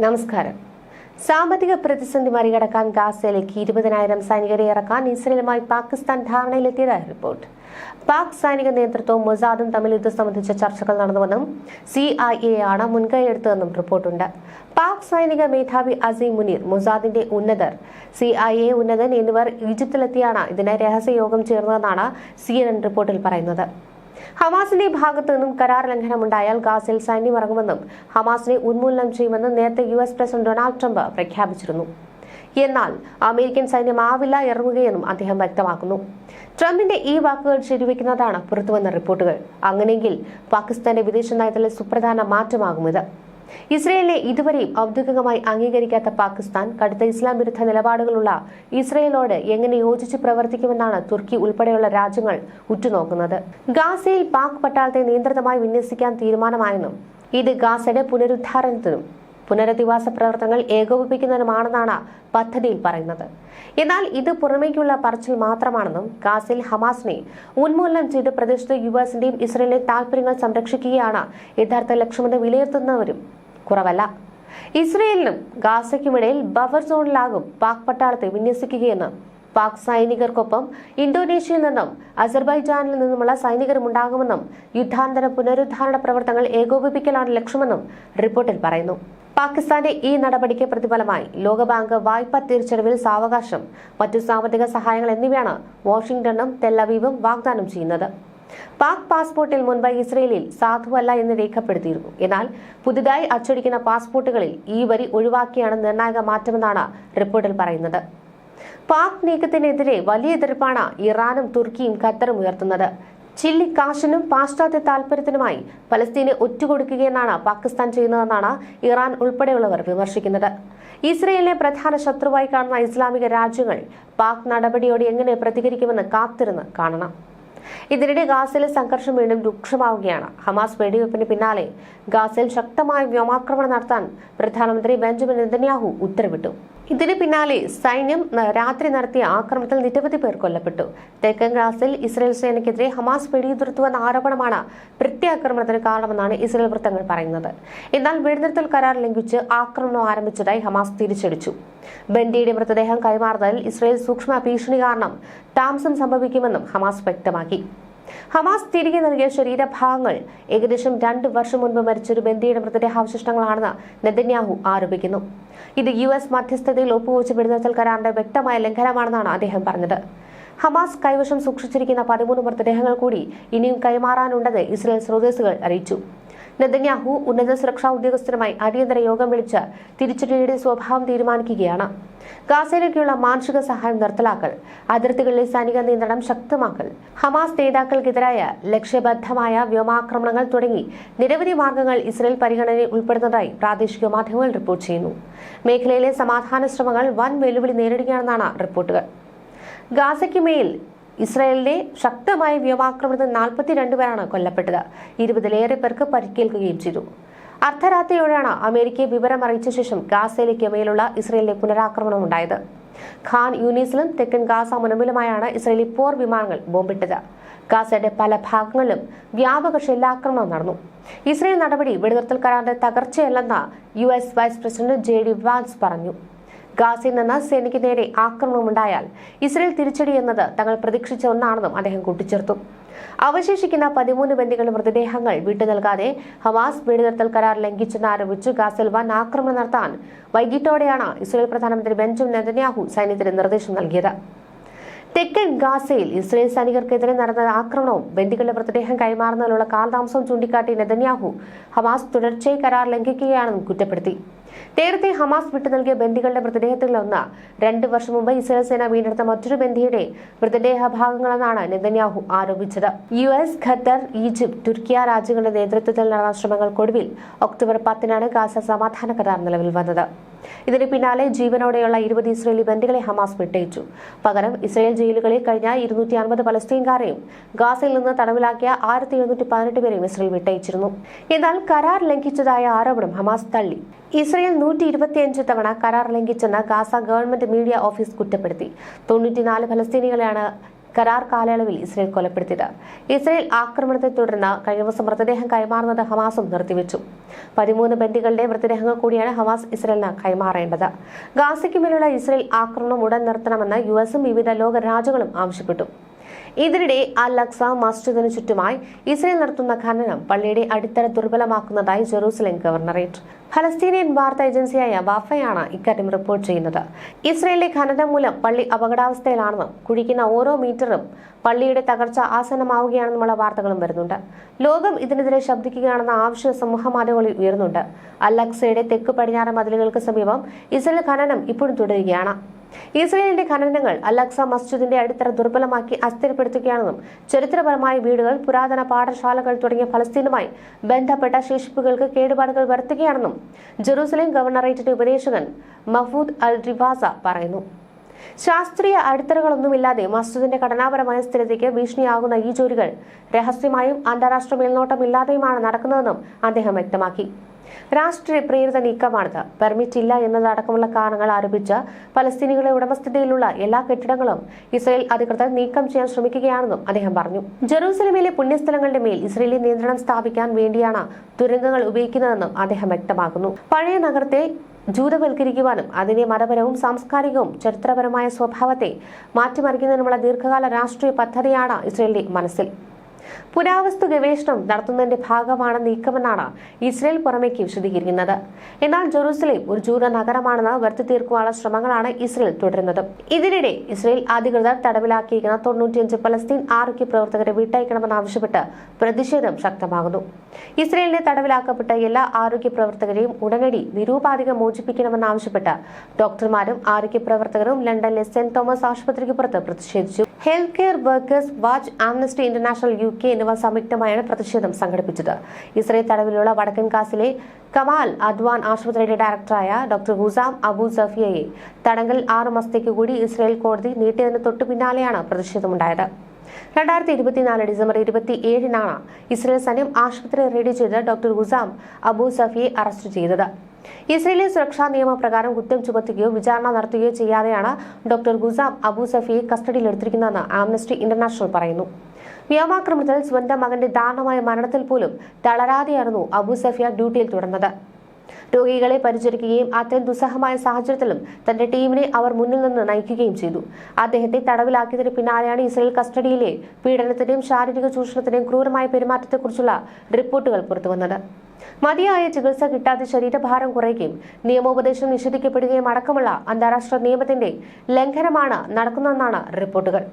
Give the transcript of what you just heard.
നമസ്കാരം. സാമ്പത്തിക പ്രതിസന്ധി മറികടക്കാൻ ഗാസയിലേക്ക് ഇരുപതിനായിരം സൈനികരെ ഇറക്കാൻ ഇസ്രയേലുമായി പാകിസ്ഥാൻ ധാരണയിലെത്തിയതായി റിപ്പോർട്ട്. പാക് സൈനിക നേതൃത്വവും മൊസാദും തമ്മിൽ ഇത് സംബന്ധിച്ച ചർച്ചകൾ നടന്നുവെന്നും സി ഐ എ ആണ് മുൻകൈയെടുത്തതെന്നും റിപ്പോർട്ടുണ്ട്. പാക് സൈനിക മേധാവി അസീം മുനീർ മൊസാദിന്റെ ഉന്നതർ സി ഐ എ ഉന്നതൻ എന്നിവർ ഈജിപ്തിലെത്തിയാണ് ഇതിന് രഹസ്യയോഗം ചേർന്നതെന്നാണ് സി എൻ റിപ്പോർട്ടിൽ പറയുന്നത്. ഹമാസിന്റെ ഭാഗത്തു നിന്നും കരാർ ലംഘനമുണ്ടായാൽ ഗാസയിൽ സൈന്യം ഇറങ്ങുമെന്നും ഹമാസിനെ ഉന്മൂലനം ചെയ്യുമെന്നും നേരത്തെ U S president Donald Trump പ്രഖ്യാപിച്ചിരുന്നു. എന്നാൽ അമേരിക്കൻ സൈന്യം ആവില്ല ഇറങ്ങുകയെന്നും അദ്ദേഹം വ്യക്തമാക്കുന്നു. ട്രംപിന്റെ ഈ വാക്കുകൾ ശരിവെക്കുന്നതാണ് പുറത്തുവന്ന റിപ്പോർട്ടുകൾ. അങ്ങനെയെങ്കിൽ പാകിസ്ഥാന്റെ വിദേശ നയത്തിലെ സുപ്രധാന മാറ്റമാകും ഇത്. ഇസ്രയേലിനെ ഇതുവരെയും ഔദ്യോഗികമായി അംഗീകരിക്കാത്ത പാകിസ്ഥാൻ കടുത്ത ഇസ്ലാം വിരുദ്ധ നിലപാടുകളുള്ള ഇസ്രയേലോട് എങ്ങനെ യോജിച്ച് പ്രവർത്തിക്കുമെന്നാണ് തുർക്കി ഉൾപ്പെടെയുള്ള രാജ്യങ്ങൾ ഉറ്റുനോക്കുന്നത്. ഗാസയിൽ പാക് പട്ടാളത്തെ നിയന്ത്രിതമായി വിന്യസിക്കാൻ തീരുമാനമായെന്നും ഇത് ഗാസയുടെ പുനരുദ്ധാരണത്തിനും പുനരധിവാസ പ്രവർത്തനങ്ങൾ ഏകോപിപ്പിക്കുന്നതിനുമാണെന്നാണ് പദ്ധതിയിൽ പറയുന്നത്. എന്നാൽ ഇത് പുറമേക്കുള്ള പറച്ചിൽ മാത്രമാണെന്നും ഗാസിൽ ഹമാസിനെ ഉന്മൂലനം ചെയ്ത് പ്രദേശത്ത് യു എസിന്റെയും ഇസ്രയേലിന്റെ താൽപര്യങ്ങൾ സംരക്ഷിക്കുകയാണ് യഥാർത്ഥ ലക്ഷ്യമെന്ന് വിലയിരുത്തുന്നവരും കുറവല്ല. ഇസ്രയേലിനും ഗാസയ്ക്കുമിടയിൽ ബഫർ സോണിലാകും പാക് പട്ടാളത്തെ വിന്യസിക്കുകയെന്ന് പാക് സൈനികർക്കൊപ്പം ഇന്തോനേഷ്യയിൽ നിന്നും അസർബൈജാനിൽ നിന്നുമുള്ള സൈനികരും ഉണ്ടാകുമെന്നും യുദ്ധാന്തര പുനരുദ്ധാരണ പ്രവർത്തനങ്ങൾ ഏകോപിപ്പിക്കലാണ് ലക്ഷ്യമെന്നും റിപ്പോർട്ടിൽ പറയുന്നു. പാകിസ്ഥാന്റെ ഈ നടപടിക്ക് പ്രതിഫലമായി ലോകബാങ്ക് വായ്പ തിരിച്ചടവിൽ സാവകാശം മറ്റു സാമ്പത്തിക സഹായങ്ങൾ എന്നിവയാണ് വാഷിംഗ്ടണും തെല്ലവീവും വാഗ്ദാനം ചെയ്യുന്നത്. പാക് പാസ്പോർട്ടിൽ മുൻപ് ഇസ്രയേലിൽ സാധുവല്ല എന്ന് രേഖപ്പെടുത്തിയിരുന്നു. എന്നാൽ പുതുതായി അച്ചടിക്കുന്ന പാസ്പോർട്ടുകളിൽ ഈ വരി ഒഴിവാക്കിയാണ് നിർണായക മാറ്റമെന്നാണ് റിപ്പോർട്ടിൽ പറയുന്നത്. പാക് നീക്കത്തിനെതിരെ വലിയ എതിർപ്പാണ് ഇറാനും തുർക്കിയും ഖത്തറും ഉയർത്തുന്നത്. ചില്ലി കാശിനും പാശ്ചാത്യ താൽപര്യത്തിനുമായി ഫലസ്തീനെ ഒറ്റുകൊടുക്കുകയെന്നാണ് പാകിസ്ഥാൻ ചെയ്യുന്നതെന്നാണ് ഇറാൻ ഉൾപ്പെടെയുള്ളവർ വിമർശിക്കുന്നത്. ഇസ്രയേലിനെ പ്രധാന ശത്രുവായി കാണുന്ന ഇസ്ലാമിക രാജ്യങ്ങൾ പാക് നടപടിയോട് എങ്ങനെ പ്രതികരിക്കുമെന്ന് കാത്തിരുന്ന് കാണണം. ഇതിനിടെ ഗാസയിലെ സംഘർഷം വീണ്ടും രൂക്ഷമാവുകയാണ്. ഹമാസ് വെടിവെപ്പിന് പിന്നാലെ ഗാസയിൽ ശക്തമായ വ്യോമാക്രമണം നടത്താൻ പ്രധാനമന്ത്രി ബെഞ്ചമിൻ നെതന്യാഹു ഉത്തരവിട്ടു. ഇതിന് പിന്നാലെ സൈന്യം രാത്രി നടത്തിയ ആക്രമണത്തിൽ നിരവധി പേർ കൊല്ലപ്പെട്ടു. തെക്കൻ ഗ്രാസിൽ ഇസ്രയേൽ സേനയ്ക്കെതിരെ ഹമാസ് വെടിയുതിർത്തുവെന്ന ആരോപണമാണ് പ്രത്യാക്രമണത്തിന് കാരണമെന്നാണ് ഇസ്രയേൽ വൃത്തങ്ങൾ പറയുന്നത്. എന്നാൽ വെടിനിർത്തൽ കരാർ ലംഘിച്ച് ആക്രമണം ആരംഭിച്ചതായി ഹമാസ് തിരിച്ചടിച്ചു. ബന്ദിയുടെ മൃതദേഹം കൈമാറുന്നതിൽ ഇസ്രയേൽ സൂക്ഷ്മ ഭീഷണി കാരണം താമസം സംഭവിക്കുമെന്നും ഹമാസ് വ്യക്തമാക്കി. ഹമാസ് തിരികെ നൽകിയ ശരീരഭാഗങ്ങൾ ഏകദേശം രണ്ട് വർഷം മുൻപ് മരിച്ചൊരു ബന്ദിയുടെ മൃതദേഹാവശിഷ്ടങ്ങളാണെന്ന് നെതന്യാഹു ആരോപിക്കുന്നു. ഇത് യു എസ് മധ്യസ്ഥതയിൽ ഒപ്പുവെച്ച വെടിനിർത്തൽ കരാറിന്റെ വ്യക്തമായ ലംഘനമാണെന്നാണ് അദ്ദേഹം പറഞ്ഞത്. ഹമാസ് കൈവശം സൂക്ഷിച്ചിരിക്കുന്ന പതിമൂന്ന് മൃതദേഹങ്ങൾ കൂടി ഇനിയും കൈമാറാനുണ്ടെന്ന് ഇസ്രയേൽ സ്രോതസ്സുകൾ അറിയിച്ചു. നെതന്യാഹു ഉന്നത സുരക്ഷാ ഉദ്യോഗസ്ഥരുമായി അടിയന്തര യോഗം വിളിച്ച് തിരിച്ചടിയുടെ സ്വഭാവം തീരുമാനിക്കുകയാണ്. ഗാസയിലേക്കുള്ള മാനുഷിക സഹായം നിർത്തലാക്കൽ അതിർത്തികളിലെ സൈനിക നിയന്ത്രണം ശക്തമാക്കൽ ഹമാസ് നേതാക്കൾക്കെതിരായ ലക്ഷ്യബദ്ധമായ വ്യോമാക്രമണങ്ങൾ തുടങ്ങി നിരവധി മാർഗങ്ങൾ ഇസ്രയേൽ പരിഗണനയിൽ ഉൾപ്പെടുന്നതായി പ്രാദേശിക മാധ്യമങ്ങൾ റിപ്പോർട്ട് ചെയ്യുന്നു. മേഖലയിലെ സമാധാന ശ്രമങ്ങൾ വൻ വെല്ലുവിളി നേരിടുകയാണെന്നാണ് റിപ്പോർട്ടുകൾ. ഗാസയ്ക്ക് മേൽ ഇസ്രായേലിന്റെ ശക്തമായ വ്യോമാക്രമണത്തിൽ നാൽപ്പത്തിരണ്ട് പേരാണ് കൊല്ലപ്പെട്ടത്. ഇരുപതിലേറെ പേർക്ക് പരിക്കേൽക്കുകയും ചെയ്തു. അർദ്ധരാത്രിയോടെയാണ് അമേരിക്കയെ വിവരം അറിയിച്ച ശേഷം ഗാസയിലേക്ക് മേലുള്ള ഇസ്രയേലിന്റെ പുനരാക്രമണം ഉണ്ടായത്. ഖാൻ യൂണീസിലും തെക്കൻ ഗാസ മുനമ്പിലുമായാണ് ഇസ്രയേലി പോർ വിമാനങ്ങൾ ബോംബിട്ടത്. ഗാസയുടെ പല ഭാഗങ്ങളിലും വ്യാപക ഷെല്ലാക്രമണം നടന്നു. ഇസ്രയേൽ നടപടി വെടിനിർത്തൽ കരാറിന്റെ തകർച്ചയല്ലെന്ന് U S vice president J D Vance പറഞ്ഞു. ഗാസയിൽ നിന്ന് സേനയ്ക്ക് നേരെ ആക്രമണമുണ്ടായാൽ ഇസ്രയേൽ തിരിച്ചടി എന്നത് തങ്ങൾ പ്രതീക്ഷിച്ച ഒന്നാണെന്നും അദ്ദേഹം കൂട്ടിച്ചേർത്തു. അവശേഷിക്കുന്ന പതിമൂന്ന് ബന്ദികളുടെ മൃതദേഹങ്ങൾ വിട്ടു നൽകാതെ ഹമാസ് വെടിനിർത്തൽ കരാർ ലംഘിച്ചെന്നാരോപിച്ച് ഗാസയിൽ വൻ ആക്രമണം നടത്താൻ വൈകിട്ടോടെയാണ് ഇസ്രയേൽ പ്രധാനമന്ത്രി ബെഞ്ചമിൻ നെതന്യാഹു സൈന്യത്തിന് നിർദ്ദേശം നൽകിയത്. തെക്കൻ ഗാസയിൽ ഇസ്രയേൽ സൈനികർക്കെതിരെ നടന്ന ആക്രമണവും ബന്ദികളുടെ മൃതദേഹം കൈമാറുന്നതിലുള്ള കാലതാമസവും ചൂണ്ടിക്കാട്ടി നെതന്യാഹു ഹമാസ് തുടർച്ചയായി കരാർ ലംഘിക്കുകയാണെന്നും കുറ്റപ്പെടുത്തി. നേരത്തെ ഹമാസ് വിട്ടു നൽകിയ ബന്ദികളുടെ മൃതദേഹത്തിലൊന്ന് രണ്ട് വർഷം മുമ്പ് ഇസ്രായേൽ സേന വീണ്ടെടുത്ത മറ്റൊരു ബന്ദിയുടെ മൃതദേഹ ഭാഗങ്ങളെന്നാണ് Netanyahu ആരോപിച്ചത്. U S Qatar Egypt Turkiye രാജ്യങ്ങളുടെ നേതൃത്വത്തിൽ നടന്ന ശ്രമങ്ങൾക്കൊടുവിൽ ഒക്ടോബർ പത്തിനാണ് ഗാസ സമാധാന കരാർ നിലവിൽ വന്നത്. ഇതിന് പിന്നാലെ ജീവനോടെയുള്ള ഇരുപത് ഇസ്രയേലി ബന്ദികളെ ഹമാസ് വിട്ടയച്ചു. പകരം ഇസ്രയേൽ ജയിലുകളിൽ കഴിഞ്ഞ ഇരുന്നൂറ്റി അൻപത് പലസ്തീൻകാരെയും ഗാസയിൽ നിന്ന് തടവിലാക്കിയ ആയിരത്തി എഴുന്നൂറ്റി പതിനെട്ട് പേരെയും ഇസ്രയേൽ വിട്ടയച്ചിരുന്നു. എന്നാൽ കരാർ ലംഘിച്ചതായ ആരോപണം ഹമാസ് തള്ളി. ഇസ്രയേൽ നൂറ്റി ഇരുപത്തിയഞ്ച് തവണ കരാർ ലംഘിച്ചെന്ന് ഗാസ ഗവൺമെന്റ് മീഡിയ ഓഫീസ് കുറ്റപ്പെടുത്തി. തൊണ്ണൂറ്റിനാല് ഫലസ്തീനികളെയാണ് കരാർ കാലയളവിൽ ഇസ്രയേൽ കൊലപ്പെടുത്തിയത്. ഇസ്രയേൽ ആക്രമണത്തെ തുടർന്ന് കഴിഞ്ഞ ദിവസം മൃതദേഹം കൈമാറുന്നത് ഹമാസും നിർത്തിവെച്ചു. പതിമൂന്ന് ബന്ദികളുടെ മൃതദേഹങ്ങൾ കൂടിയാണ് ഹമാസ് ഇസ്രയേലിന് കൈമാറേണ്ടത്. ഗാസയ്ക്ക് മേലുള്ള ഇസ്രയേൽ ആക്രമണം ഉടൻ നിർത്തണമെന്ന് യു എസും വിവിധ ലോക രാജ്യങ്ങളും ആവശ്യപ്പെട്ടു. ഇതിനിടെ അൽ അക്സ മസ്ജിദിനു ചുറ്റുമായി ഇസ്രയേൽ നടത്തുന്ന ഖനനം പള്ളിയുടെ അടിത്തറ ദുർബലമാക്കുന്നതായി ജെറൂസലേം ഗവർണറേറ്റ് ഫലസ്തീനിയൻ വാർത്താ ഏജൻസിയായ വാഫയാണ് ഇക്കാര്യം റിപ്പോർട്ട് ചെയ്യുന്നത്. ഇസ്രയേലിലെ ഖനനം മൂലം പള്ളി അപകടാവസ്ഥയിലാണെന്നും കുഴിക്കുന്ന ഓരോ മീറ്ററും പള്ളിയുടെ തകർച്ച ആസന്നമാവുകയാണെന്നുമുള്ള വാർത്തകളും വരുന്നുണ്ട്. ലോകം ഇതിനെതിരെ ശബ്ദിക്കുകയാണെന്ന ആവശ്യ സമൂഹ മാധ്യമങ്ങളിൽ ഉയർന്നുണ്ട് അൽ അക്സയുടെ തെക്ക് പടിഞ്ഞാറ് മതിലുകൾക്ക് സമീപം ഇസ്രയേൽ ഖനനം ഇപ്പോഴും തുടരുകയാണ്. ഇസ്രയേലിന്റെ ഖനനങ്ങൾ അലക്സ മസ്ജിദിന്റെ അടിത്തറ ദുർബലമാക്കി അസ്ഥിരപ്പെടുത്തുകയാണെന്നും ചരിത്രപരമായ വീടുകൾ പുരാതന പാഠശാലകൾ തുടങ്ങിയ ഫലസ്തീനുമായി ബന്ധപ്പെട്ട ശേഷിപ്പുകൾക്ക് കേടുപാടുകൾ വരുത്തുകയാണെന്നും ജെറൂസലേം ഗവർണറേറ്റിന്റെ ഉപദേശകൻ മഹൂദ് അൽ റിവാസ പറയുന്നു. ശാസ്ത്രീയ അടിത്തറകളൊന്നുമില്ലാതെ മസ്ജിദിന്റെ ഘടനാപരമായ സ്ഥിരതയ്ക്ക് ഭീഷണിയാകുന്ന ഈ ജോലികൾ രഹസ്യമായും അന്താരാഷ്ട്ര മേൽനോട്ടമില്ലാതെയുമാണ് നടക്കുന്നതെന്നും അദ്ദേഹം വ്യക്തമാക്കി. രാഷ്ട്രീയ പ്രേരിത നീക്കമാണിത്. പെർമിറ്റ് ഇല്ല എന്നതടക്കമുള്ള കാരണങ്ങൾ ആരോപിച്ച് പലസ്തീനികളുടെ ഉടമസ്ഥതയിലുള്ള എല്ലാ കെട്ടിടങ്ങളും ഇസ്രയേൽ അധികൃതർ നീക്കം ചെയ്യാൻ ശ്രമിക്കുകയാണെന്നും അദ്ദേഹം പറഞ്ഞു. ജെറൂസലമിലെ പുണ്യസ്ഥലങ്ങളുടെ മേൽ ഇസ്രയേലി നിയന്ത്രണം സ്ഥാപിക്കാൻ വേണ്ടിയാണ് തുരങ്കങ്ങൾ ഉപയോഗിക്കുന്നതെന്നും അദ്ദേഹം വ്യക്തമാക്കുന്നു. പഴയ നഗരത്തെ ജൂതവൽക്കരിക്കുവാനും അതിന്റെ മതപരവും സാംസ്കാരികവും ചരിത്രപരമായ സ്വഭാവത്തെ മാറ്റിമറിക്കുന്നതിനുമുള്ള ദീർഘകാല രാഷ്ട്രീയ പദ്ധതിയാണ് ഇസ്രയേലിന്റെ മനസ്സിൽ. പുരാവസ്തു ഗവേഷണം നടത്തുന്നതിന്റെ ഭാഗമാണ് നീക്കമെന്നാണ് ഇസ്രയേൽ പുറമേക്ക് വിശദീകരിക്കുന്നത്. എന്നാൽ ജെറൂസലേം ഒരു ജൂത നഗരമാണെന്ന് വരുത്തി തീർക്കുവാനുള്ള ശ്രമങ്ങളാണ് ഇസ്രയേൽ തുടരുന്നത്. ഇതിനിടെ ഇസ്രയേൽ അധികൃതർ തടവിലാക്കിയിരിക്കുന്ന തൊണ്ണൂറ്റിയഞ്ച് പലസ്തീൻ ആരോഗ്യ പ്രവർത്തകരെ വിട്ടയക്കണമെന്നാവശ്യപ്പെട്ട് പ്രതിഷേധം ശക്തമാകുന്നു. ഇസ്രയേലിനെ തടവിലാക്കപ്പെട്ട എല്ലാ ആരോഗ്യ പ്രവർത്തകരെയും ഉടനടി നിരൂപാധികം മോചിപ്പിക്കണമെന്നാവശ്യപ്പെട്ട് ഡോക്ടർമാരും ആരോഗ്യ പ്രവർത്തകരും ലണ്ടനിലെ സെന്റ് തോമസ് ആശുപത്രിക്ക് പുറത്ത് പ്രതിഷേധിച്ചു. Health care workers watch Amnesty International U K എന്നിവ സംയുക്തമായാണ് പ്രതിഷേധം സംഘടിപ്പിച്ചത്. ഇസ്രയേൽ തടവിലുള്ള വടക്കൻ കാസിലെ കമാൽ അദ്വാൻ ആശുപത്രിയുടെ ഡയറക്ടറായ ഡോക്ടർ ഹുസാം അബു സഫിയയെ തടങ്കൽ ആറ് മാസത്തേക്ക് കൂടി ഇസ്രയേൽ കോടതി നീട്ടിയതിന് തൊട്ടു പിന്നാലെയാണ് പ്രതിഷേധമുണ്ടായത്. രണ്ടായിരത്തി ഇരുപത്തിനാല് ഡിസംബർ ഇരുപത്തി ഏഴിനാണ് ഇസ്രയേൽ സൈന്യം ആശുപത്രി റെയ്ഡ് ചെയ്ത് ഡോക്ടർ ഹുസാം അബു സഫിയെ അറസ്റ്റ് ചെയ്തത്. ഇസ്രയേലി സുരക്ഷാ നിയമപ്രകാരം കുറ്റം ചുമത്തുകയോ വിചാരണ നടത്തുകയോ ചെയ്യാതെയാണ് ഡോക്ടർ ഗുസാം അബു സഫിയെ കസ്റ്റഡിയിലെടുത്തിരിക്കുന്നതെന്ന് ആംനസ്റ്റി ഇന്റർനാഷണൽ പറയുന്നു. വ്യോമാക്രമണത്തിൽ സ്വന്തം മകന്റെ ദാരുണമായ മരണത്തിൽ പോലും തളരാതെയായിരുന്നു അബു സഫിയ ഡ്യൂട്ടിയിൽ തുടർന്നത്. രോഗികളെ പരിചരിക്കുകയും അത്യന്ത ദുസ്സഹമായ സാഹചര്യത്തിലും തന്റെ ടീമിനെ അവർ മുന്നിൽ നിന്ന് നയിക്കുകയും ചെയ്തു. അദ്ദേഹത്തെ തടവിലാക്കിയതിന് പിന്നാലെയാണ് ഇസ്രയേൽ കസ്റ്റഡിയിലെ പീഡനത്തിന്റെയും ശാരീരിക ചൂഷണത്തിന്റെയും ക്രൂരമായ പെരുമാറ്റത്തെക്കുറിച്ചുള്ള റിപ്പോർട്ടുകൾ പുറത്തുവന്നത്. മതിയായ ചികിത്സ കിട്ടാതെ ശരീരഭാരം കുറയുകയും നിയമോപദേശം നിഷേധിക്കപ്പെടുകയും അടക്കമുള്ള അന്താരാഷ്ട്ര നിയമത്തിന്റെ ലംഘനമാണ് നടക്കുന്നതെന്നാണ് റിപ്പോർട്ടുകൾ.